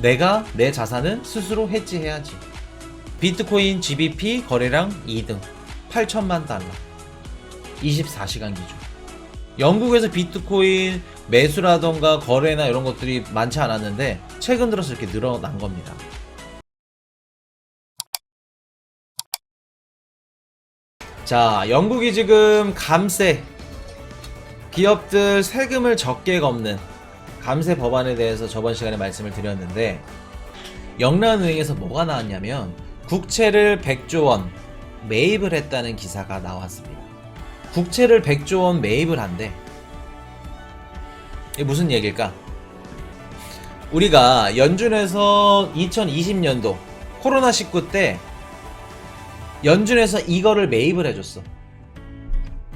내가 내 자산은 스스로 해지해야지. 비트코인 GBP 거래량 2등 8천만 달러. 24시간 기준. 영국에서 비트코인 매수라던가 거래나 이런 것들이 많지 않았는데 최근 들어서 이렇게 늘어난 겁니다. 자 영국이 지금 감세. 기업들 세금을 적게 걷는 감세 법안에 대해서 저번 시간에 말씀을 드렸는데 영란은행에서 뭐가 나왔냐면 국채를 100조 원 매입을 했다는 기사가 나왔습니다. 국채를 100조 원 매입을 한대. 이게 무슨 얘기일까? 우리가 연준에서 2020년도 코로나19 때 연준에서 이거를 매입을 해줬어.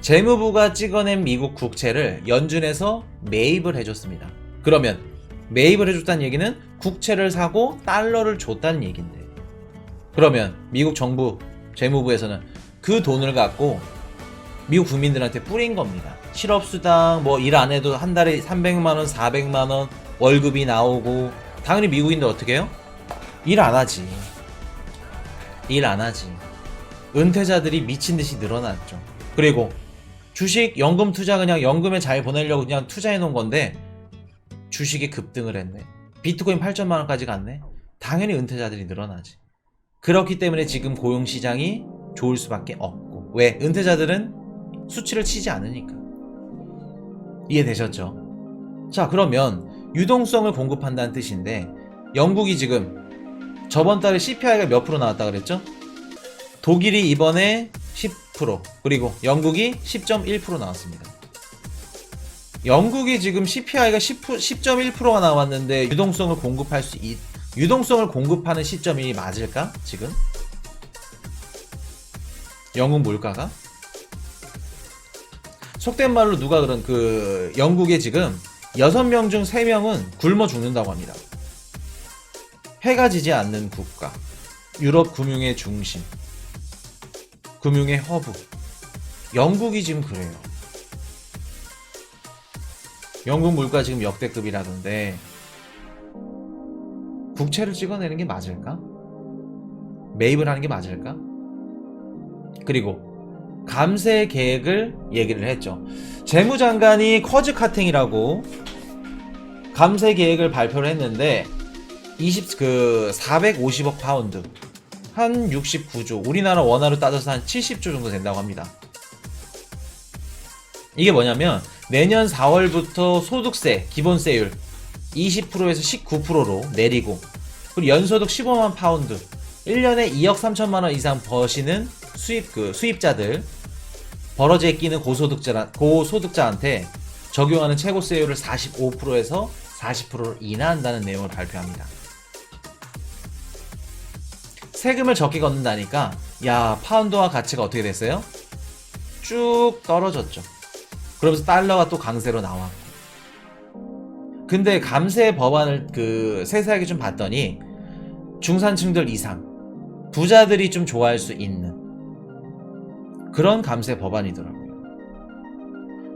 재무부가 찍어낸 미국 국채를 연준에서 매입을 해줬습니다. 그러면 매입을 해줬다는 얘기는 국채를 사고 달러를 줬다는 얘긴데. 그러면 미국 정부 재무부에서는 그 돈을 갖고 미국 국민들한테 뿌린 겁니다. 실업수당 뭐 일 안 해도 한 달에 300만 원, 400만 원 월급이 나오고 당연히 미국인들 어떻게 해요? 일 안 하지. 일 안 하지. 은퇴자들이 미친 듯이 늘어났죠. 그리고 주식, 연금 투자 그냥 연금에 잘 보내려고 그냥 투자해 놓은 건데 주식이 급등을 했네. 비트코인 8천만 원까지 갔네. 당연히 은퇴자들이 늘어나지. 그렇기 때문에 지금 고용 시장이 좋을 수밖에 없고. 왜? 은퇴자들은 수치를 치지 않으니까. 이해되셨죠? 자, 그러면 유동성을 공급한다는 뜻인데 영국이 지금 저번 달에 CPI가 몇 프로 나왔다 그랬죠? 독일이 이번에 10% 그리고 영국이 10.1% 나왔습니다. 영국이 지금 CPI가 10, 10.1%가 나왔는데 유동성을 공급할 수 있, 유동성을 공급하는 시점이 맞을까? 지금? 영국 물가가? 속된 말로 누가 그런 그 영국에 지금 6명 중 3명은 굶어 죽는다고 합니다. 해가 지지 않는 국가. 유럽 금융의 중심. 금융의 허브. 영국이 지금 그래요. 영국 물가 지금 역대급이라던데 국채를 찍어내는 게 맞을까? 매입을 하는 게 맞을까? 그리고 감세 계획을 얘기를 했죠. 재무장관이 커즈 카팅이라고 감세 계획을 발표를 했는데 20 그 450억 파운드 한 69조 우리나라 원화로 따져서 한 70조 정도 된다고 합니다. 이게 뭐냐면 내년 4월부터 소득세 기본세율 20%에서 19%로 내리고 그리고 연소득 15만 파운드 1년에 2억 3천만 원 이상 버시는 수입 그 수입자들 벌어지에 끼는 고소득자 고소득자한테 적용하는 최고세율을 45%에서 40%로 인하한다는 내용을 발표합니다. 세금을 적게 걷는다니까 야 파운드와 가치가 어떻게 됐어요? 쭉 떨어졌죠. 그러면서 달러가 또 강세로 나왔고. 근데 감세 법안을 그 세세하게 좀 봤더니 중산층들 이상 부자들이 좀 좋아할 수 있는 그런 감세 법안이더라고요.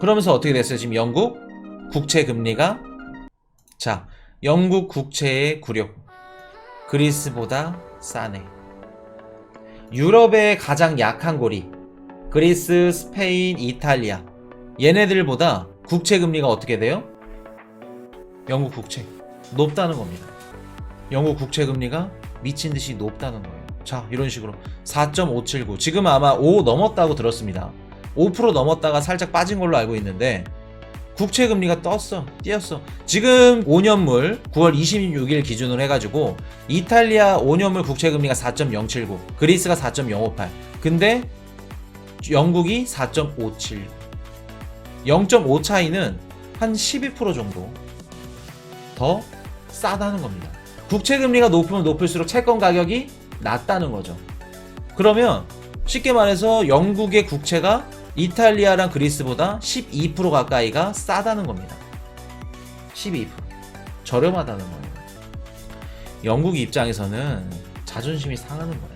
그러면서 어떻게 됐어요? 지금 영국 국채 금리가 자 영국 국채의 구력 그리스보다 싸네. 유럽의 가장 약한 고리 그리스, 스페인, 이탈리아 얘네들보다 국채 금리가 어떻게 돼요? 영국 국채 높다는 겁니다. 영국 국채 금리가 미친 듯이 높다는 거예요. 자, 이런 식으로 4.579 지금 아마 5 넘었다고 들었습니다. 5% 넘었다가 살짝 빠진 걸로 알고 있는데 국채 금리가 떴어, 뛰었어. 지금 5년물 9월 26일 기준으로 해 가지고 이탈리아 5년물 국채 금리가 4.079, 그리스가 4.058. 근데 영국이 4.57. 0.5 차이는 한 12% 정도 더 싸다는 겁니다. 국채 금리가 높으면 높을수록 채권 가격이 낮다는 거죠. 그러면 쉽게 말해서 영국의 국채가 이탈리아랑 그리스보다 12% 가까이가 싸다는 겁니다. 12% 저렴하다는 거예요. 영국 입장에서는 자존심이 상하는 거예요.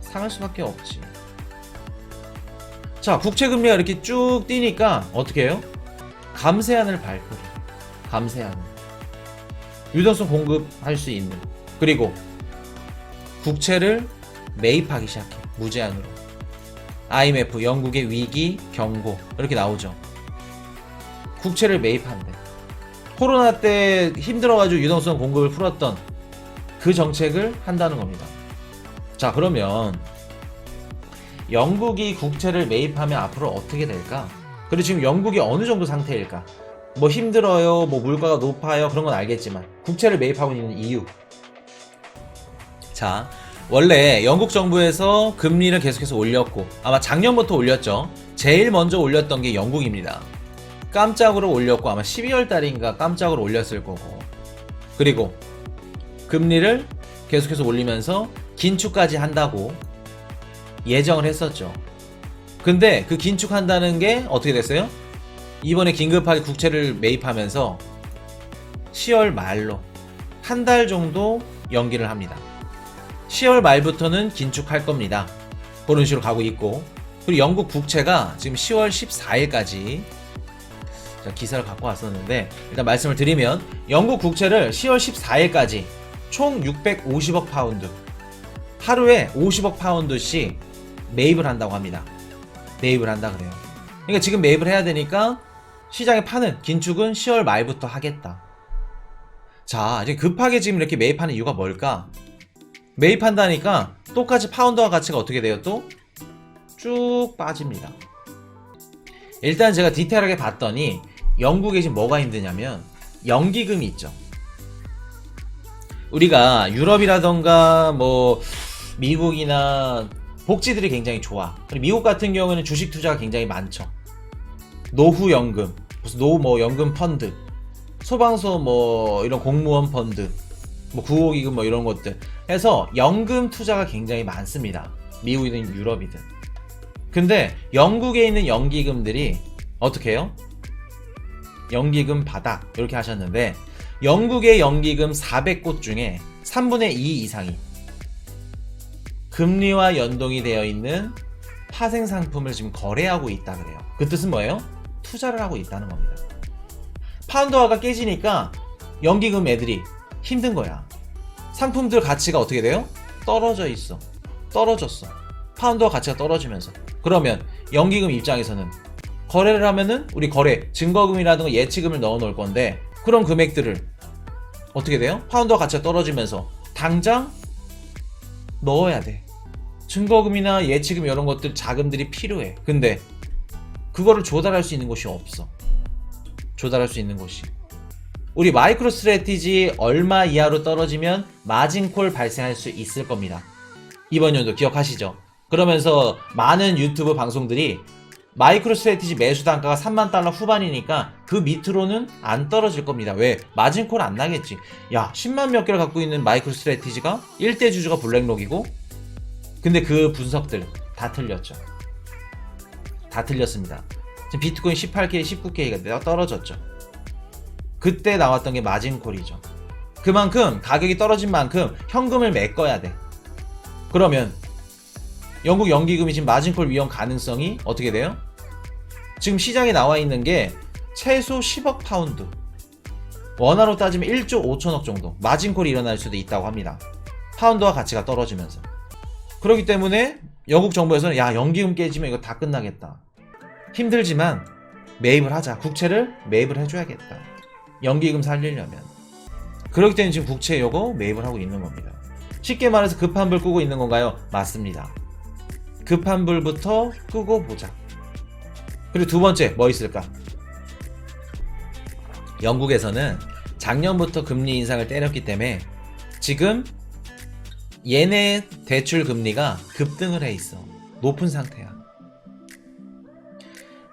상할 수밖에 없지. 자, 국채 금리가 이렇게 쭉 뛰니까 어떻게 해요? 감세안을 발표해. 감세안. 유동성 공급할 수 있는 그리고 국채를 매입하기 시작해 무제한으로 IMF 영국의 위기 경고 이렇게 나오죠 국채를 매입한대 코로나 때 힘들어가지고 유동성 공급을 풀었던 그 정책을 한다는 겁니다 자 그러면 영국이 국채를 매입하면 앞으로 어떻게 될까 그리고 지금 영국이 어느 정도 상태일까 뭐 힘들어요 뭐 물가가 높아요 그런 건 알겠지만 국채를 매입하고 있는 이유 자, 원래 영국 정부에서 금리를 계속해서 올렸고 아마 작년부터 올렸죠. 제일 먼저 올렸던 게 영국입니다. 깜짝으로 올렸고 아마 12월 달인가 깜짝으로 올렸을 거고. 그리고 금리를 계속해서 올리면서 긴축까지 한다고 예정을 했었죠. 근데 그 긴축한다는 게 어떻게 됐어요? 이번에 긴급하게 국채를 매입하면서 10월 말로 한 달 정도 연기를 합니다. 10월 말부터는 긴축할 겁니다. 그런 식으로 가고 있고 그리고 영국 국채가 지금 10월 14일까지 기사를 갖고 왔었는데 일단 말씀을 드리면 영국 국채를 10월 14일까지 총 650억 파운드 하루에 50억 파운드씩 매입을 한다고 합니다. 매입을 한다 그래요. 그러니까 지금 매입을 해야 되니까 시장에 파는 긴축은 10월 말부터 하겠다. 자, 이제 급하게 지금 이렇게 매입하는 이유가 뭘까? 매입한다니까 똑같이 파운드와 가치가 어떻게 돼요 또? 쭉 빠집니다. 일단 제가 디테일하게 봤더니 영국에 지금 뭐가 힘드냐면 연기금이 있죠. 우리가 유럽이라던가 뭐 미국이나 복지들이 굉장히 좋아. 미국 같은 경우는 주식 투자가 굉장히 많죠. 노후 연금, 무슨 노후 뭐 연금 펀드, 소방서 뭐 이런 공무원 펀드, 뭐 구호기금 뭐 이런 것들 해서 연금 투자가 굉장히 많습니다. 미국이든 유럽이든. 근데 영국에 있는 연기금들이 어떻게 해요? 연기금 바닥 이렇게 하셨는데 영국의 연기금 400곳 중에 3분의 2 이상이 금리와 연동이 되어 있는 파생 상품을 지금 거래하고 있다 그래요. 그 뜻은 뭐예요? 투자를 하고 있다는 겁니다. 파운드화가 깨지니까 연기금 애들이 힘든 거야. 상품들 가치가 어떻게 돼요? 떨어져 있어. 떨어졌어. 파운드와 가치가 떨어지면서. 그러면 연기금 입장에서는 거래를 하면은 우리 거래 증거금이라든가 예치금을 넣어 놓을 건데 그런 금액들을 어떻게 돼요? 파운드와 가치가 떨어지면서 당장 넣어야 돼. 증거금이나 예치금 이런 것들 자금들이 필요해. 근데 그거를 조달할 수 있는 곳이 없어. 조달할 수 있는 곳이. 우리 마이크로 스트레티지 얼마 이하로 떨어지면 마진콜 발생할 수 있을 겁니다. 이번 연도 기억하시죠? 그러면서 많은 유튜브 방송들이 마이크로 스트레티지 매수 단가가 3만 달러 후반이니까 그 밑으로는 안 떨어질 겁니다. 왜? 마진콜 안 나겠지. 야, 10만 몇 개를 갖고 있는 마이크로 스트레티지가 1대 주주가 블랙록이고 근데 그 분석들 다 틀렸죠. 다 틀렸습니다. 지금 비트코인 18K, 19K가 떨어졌죠. 그때 나왔던 게 마진콜이죠. 그만큼 가격이 떨어진 만큼 현금을 메꿔야 돼. 그러면 영국 연기금이 지금 마진콜 위험 가능성이 어떻게 돼요? 지금 시장에 나와 있는 게 최소 10억 파운드. 원화로 따지면 1조 5천억 정도 마진콜이 일어날 수도 있다고 합니다. 파운드와 가치가 떨어지면서. 그렇기 때문에 영국 정부에서는 야 연기금 깨지면 이거 다 끝나겠다. 힘들지만 매입을 하자. 국채를 매입을 해줘야겠다. 연기금 살리려면. 그렇기 때문에 지금 국채 요거 매입을 하고 있는 겁니다. 쉽게 말해서 급한 불 끄고 있는 건가요? 맞습니다. 급한 불부터 끄고 보자. 그리고 두 번째 뭐 있을까? 영국에서는 작년부터 금리 인상을 때렸기 때문에 지금 얘네 대출 금리가 급등을 해 있어. 높은 상태야.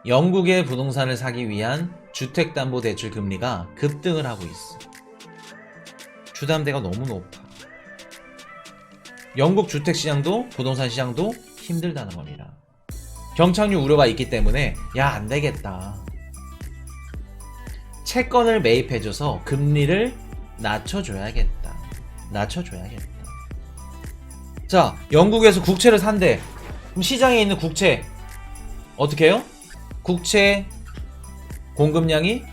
영국의 부동산을 사기 위한 주택담보대출 금리가 급등을 하고 있어. 주담대가 너무 높아. 영국 주택시장도 부동산 시장도 힘들다는 겁니다. 경착륙 우려가 있기 때문에 야 안 되겠다. 채권을 매입해줘서 금리를 낮춰줘야겠다. 낮춰줘야겠다. 자, 영국에서 국채를 산대. 그럼 시장에 있는 국채 어떻게 해요? 국채 공급량이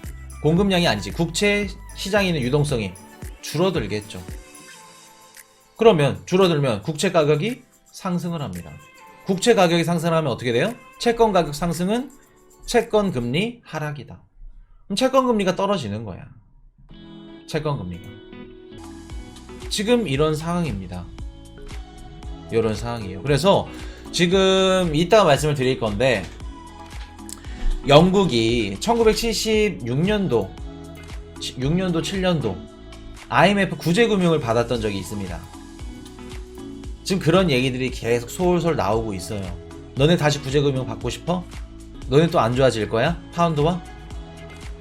공급량이 아니지. 국채 시장에 있는 유동성이 줄어들겠죠. 그러면 줄어들면 국채 가격이 상승을 합니다. 국채 가격이 상승하면 어떻게 돼요? 채권 가격 상승은 채권 금리 하락이다. 그럼 채권 금리가 떨어지는 거야. 채권 금리가. 지금 이런 상황입니다. 이런 상황이에요. 그래서 지금 이따가 말씀을 드릴 건데 영국이 1976년도 6년도 7년도 IMF 구제금융을 받았던 적이 있습니다. 지금 그런 얘기들이 계속 솔솔 나오고 있어요. 너네 다시 구제금융 받고 싶어? 너네 또 안 좋아질 거야? 파운드와?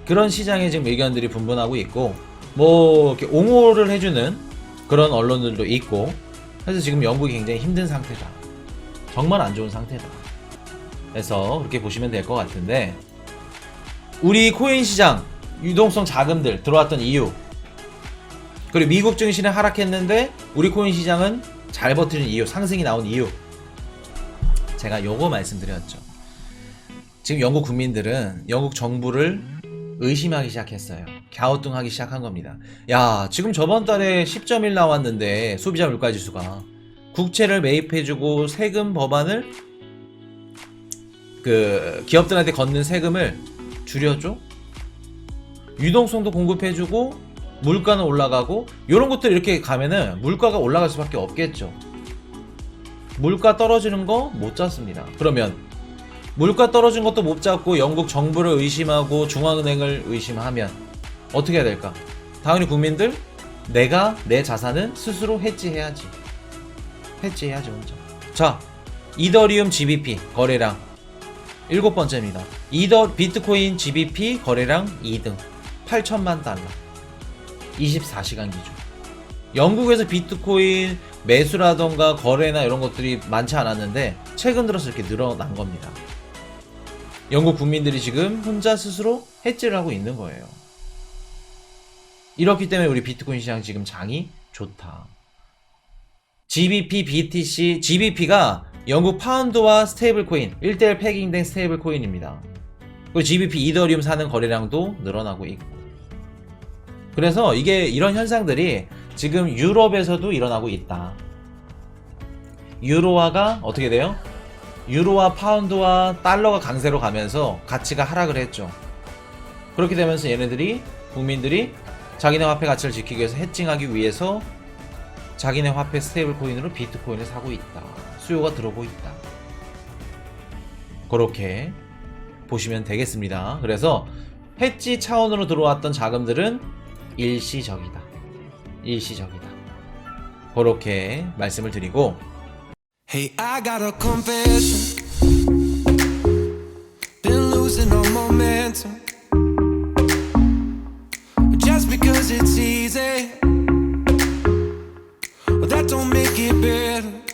그런 시장에 지금 의견들이 분분하고 있고 뭐 이렇게 옹호를 해주는 그런 언론들도 있고 그래서 지금 영국이 굉장히 힘든 상태다. 정말 안 좋은 상태다. 그래서 그렇게 보시면 될 것 같은데 우리 코인 시장 유동성 자금들 들어왔던 이유 그리고 미국 증시는 하락했는데 우리 코인 시장은 잘 버티는 이유 상승이 나온 이유 제가 요거 말씀드렸죠 지금 영국 국민들은 영국 정부를 의심하기 시작했어요 갸우뚱하기 시작한 겁니다 야 지금 저번 달에 10.1 나왔는데 소비자 물가 지수가 국채를 매입해주고 세금 법안을 그 기업들한테 걷는 세금을 줄여줘? 유동성도 공급해주고 물가는 올라가고 이런 것들 이렇게 가면은 물가가 올라갈 수밖에 없겠죠. 물가 떨어지는 거 못 잡습니다. 그러면 물가 떨어진 것도 못 잡고 영국 정부를 의심하고 중앙은행을 의심하면 어떻게 해야 될까? 당연히 국민들 내가 내 자산은 스스로 해지해야지. 해지해야지 혼자. 자, 이더리움 GBP 거래량 일곱 번째입니다. 이더 비트코인 GBP 거래량 2등 8천만 달러 24시간 기준. 영국에서 비트코인 매수라던가 거래나 이런 것들이 많지 않았는데 최근 들어서 이렇게 늘어난 겁니다. 영국 국민들이 지금 혼자 스스로 해지를 하고 있는 거예요. 이렇기 때문에 우리 비트코인 시장 지금 장이 좋다. GBP, BTC, GBP가 영국 파운드와 스테이블 코인 1대1 패깅된 스테이블 코인입니다. 그리고 GBP 이더리움 사는 거래량도 늘어나고 있고. 그래서 이게 이런 현상들이 지금 유럽에서도 일어나고 있다. 유로화가 어떻게 돼요? 유로와 파운드와 달러가 강세로 가면서 가치가 하락을 했죠. 그렇게 되면서 얘네들이 국민들이 자기네 화폐 가치를 지키기 위해서 해칭하기 위해서 자기네 화폐 스테이블 코인으로 비트코인을 사고 있다. 수요가 들어오고 있다. 그렇게 보시면 되겠습니다. 그래서 해지 차원으로 들어왔던 자금들은 일시적이다. 일시적이다. 그렇게 말씀을 드리고 Hey, I got a confession. Been losing all momentum. Because it's easy, well, that don't make it better.